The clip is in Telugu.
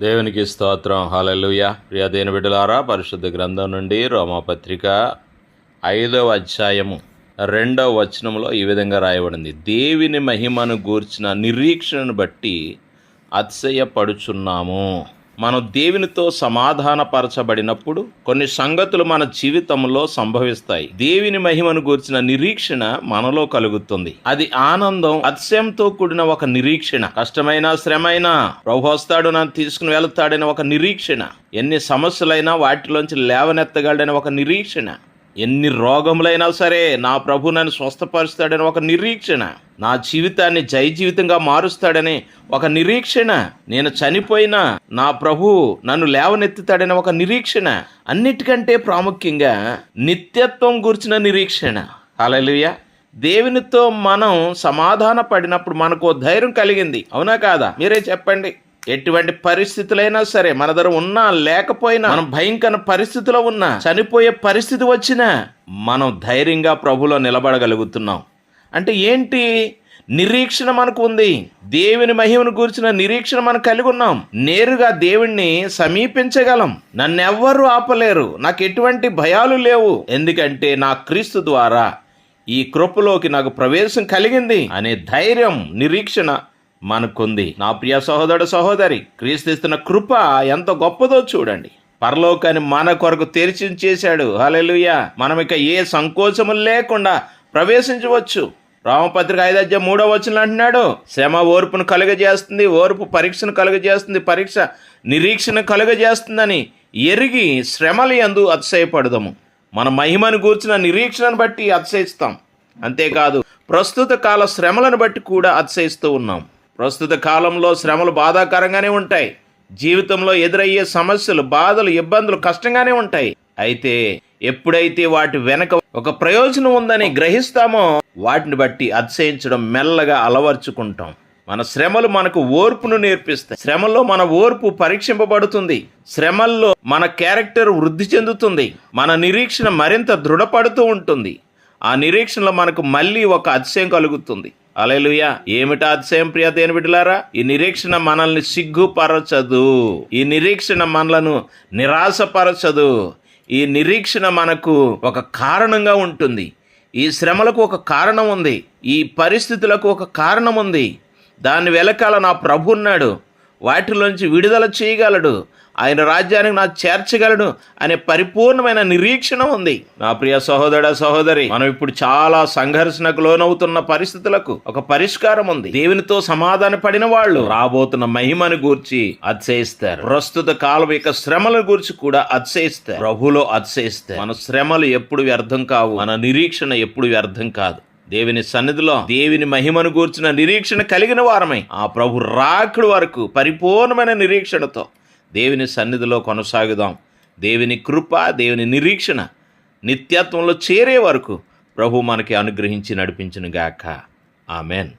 దేవునికి స్తోత్రం. హల్లెలూయా. ప్రియ దేని బిడ్డలారా పరిశుద్ధ గ్రంథం నుండి రోమపత్రిక ఐదవ అధ్యాయము రెండవ వచనంలో ఈ విధంగా రాయబడింది. దేవుని మహిమను గూర్చిన నిరీక్షణను బట్టి అతిశయపడుచున్నాము. మనం దేవునితో సమాధానపరచబడినప్పుడు కొన్ని సంగతులు మన జీవితంలో సంభవిస్తాయి. దేవుని మహిమను గూర్చిన నిరీక్షణ మనలో కలుగుతుంది. అది ఆనందం అతిశయంతో కూడిన ఒక నిరీక్షణ. కష్టమైన శ్రమైనా ప్రభు వస్తాడు నన్ను తీసుకుని వెళతాడని ఒక నిరీక్షణ. ఎన్ని సమస్యలైనా వాటిలోంచి లేవనెత్తగలడని ఒక నిరీక్షణ. ఎన్ని రోగములైనా సరే నా ప్రభు నన్ను స్వస్థపరుస్తాడని ఒక నిరీక్షణ నా జీవితాన్ని జయ జీవితంగా మారుస్తాడని ఒక నిరీక్షణ నేను చనిపోయినా నా ప్రభు నన్ను లేవనెత్తుతాడని ఒక నిరీక్షణ అన్నిటికంటే ప్రాముఖ్యంగా నిత్యత్వం గురించిన నిరీక్షణ. అలలియ దేవునితో మనం సమాధాన పడినప్పుడు మనకు ధైర్యం కలిగింది. అవునా కాదా? మీరే చెప్పండి. ఎటువంటి పరిస్థితులైనా సరే మన దగ్గర ఉన్నా లేకపోయినా మనం భయంకర పరిస్థితిలో ఉన్నా చనిపోయే పరిస్థితి వచ్చినా మనం ధైర్యంగా ప్రభులో నిలబడగలుగుతున్నాం. అంటే ఏంటి? నిరీక్షణ మనకు ఉంది. దేవుని మహిమను గురించిన నిరీక్షణ మనం కలిగి ఉన్నాం. నేరుగా దేవుణ్ణి సమీపించగలం. నన్నెవ్వరూ ఆపలేరు. నాకు ఎటువంటి భయాలు లేవు. ఎందుకంటే నా క్రీస్తు ద్వారా ఈ కృపలోకి నాకు ప్రవేశం కలిగింది. అనే ధైర్యం నిరీక్షణ మనకుంది. నా ప్రియ సహోదరుడు సహోదరి క్రీస్తున్న కృప ఎంత గొప్పదో చూడండి. పరలోకాన్ని మన కొరకు తెరిచి చేశాడు హల్లెలూయా. మనం ఇక ఏ సంకోచము లేకుండా ప్రవేశించవచ్చు. రామపత్రిక ఐదధ్య మూడో వచనం అంటున్నాడు శ్రమ ఓర్పును కలుగజేస్తుంది ఓర్పు పరీక్షను కలుగజేస్తుంది పరీక్ష నిరీక్షణ కలుగజేస్తుందని ఎరిగి శ్రమలు ఎందు అతిశయపడదాము. మన మహిమను గూర్చిన నిరీక్షణను బట్టి అతిశయిస్తాం. అంతేకాదు ప్రస్తుత కాల శ్రమలను బట్టి కూడా అతిశయిస్తూ ఉన్నాం. ప్రస్తుత కాలంలో శ్రమలు బాధాకరంగానే ఉంటాయి. జీవితంలో ఎదురయ్యే సమస్యలు బాధలు ఇబ్బందులు కష్టంగానే ఉంటాయి. అయితే ఎప్పుడైతే వాటి వెనక ఒక ప్రయోజనం ఉందని గ్రహిస్తామో వాటిని బట్టి అతిశయించడం మెల్లగా అలవర్చుకుంటాం. మన శ్రమలు మనకు ఓర్పును నేర్పిస్తాయి. శ్రమల్లో మన ఓర్పు పరీక్షింపబడుతుంది. శ్రమల్లో మన క్యారెక్టర్ వృద్ధి చెందుతుంది. మన నిరీక్షణ మరింత దృఢపడుతూ ఉంటుంది. ఆ నిరీక్షణలో మనకు మళ్ళీ ఒక అతిశయం కలుగుతుంది. అలెలుయా ఏమిటా అతిశయం ప్రియ దేని బిడ్డలారా? ఈ నిరీక్షణ మనల్ని సిగ్గుపరచదు. ఈ నిరీక్షణ మనలను నిరాశపరచదు. ఈ నిరీక్షణ మనకు ఒక కారణంగా ఉంటుంది. ఈ శ్రమలకు ఒక కారణం ఉంది. ఈ పరిస్థితులకు ఒక కారణం ఉంది. దాని వెనకాల నా ప్రభు ఉన్నాడు. వాటిలోంచి విడుదల చేయగలడు. ఆయన రాజ్యానికి నా చేర్చగలడు అనే పరిపూర్ణమైన నిరీక్షణ ఉంది. నా ప్రియ సహోదర సహోదరి మనం ఇప్పుడు చాలా సంఘర్షణకు లోనవుతున్న పరిస్థితులకు ఒక పరిష్కారం ఉంది. దేవునితో సమాధాన పడిన వాళ్ళు రాబోతున్న మహిమను గూర్చి అతిశయిస్తారు. ప్రస్తుత కాలం యొక్క శ్రమల గురించి కూడా అతిశయిస్తారు. ప్రభులో అతిశయిస్తారు. మన శ్రమలు ఎప్పుడు వ్యర్థం కావు. మన నిరీక్షణ ఎప్పుడు వ్యర్థం కాదు. దేవుని సన్నిధిలో దేవుని మహిమను గూర్చిన నిరీక్షణ కలిగిన వారమై. ఆ ప్రభు రాకుడు వరకు పరిపూర్ణమైన నిరీక్షణతో దేవుని సన్నిధిలో కొనసాగుదాం. దేవుని కృప దేవుని నిరీక్షణ నిత్యత్వంలో చేరే వరకు ప్రభు మనకి అనుగ్రహించి నడిపించును గాక ఆమెన్.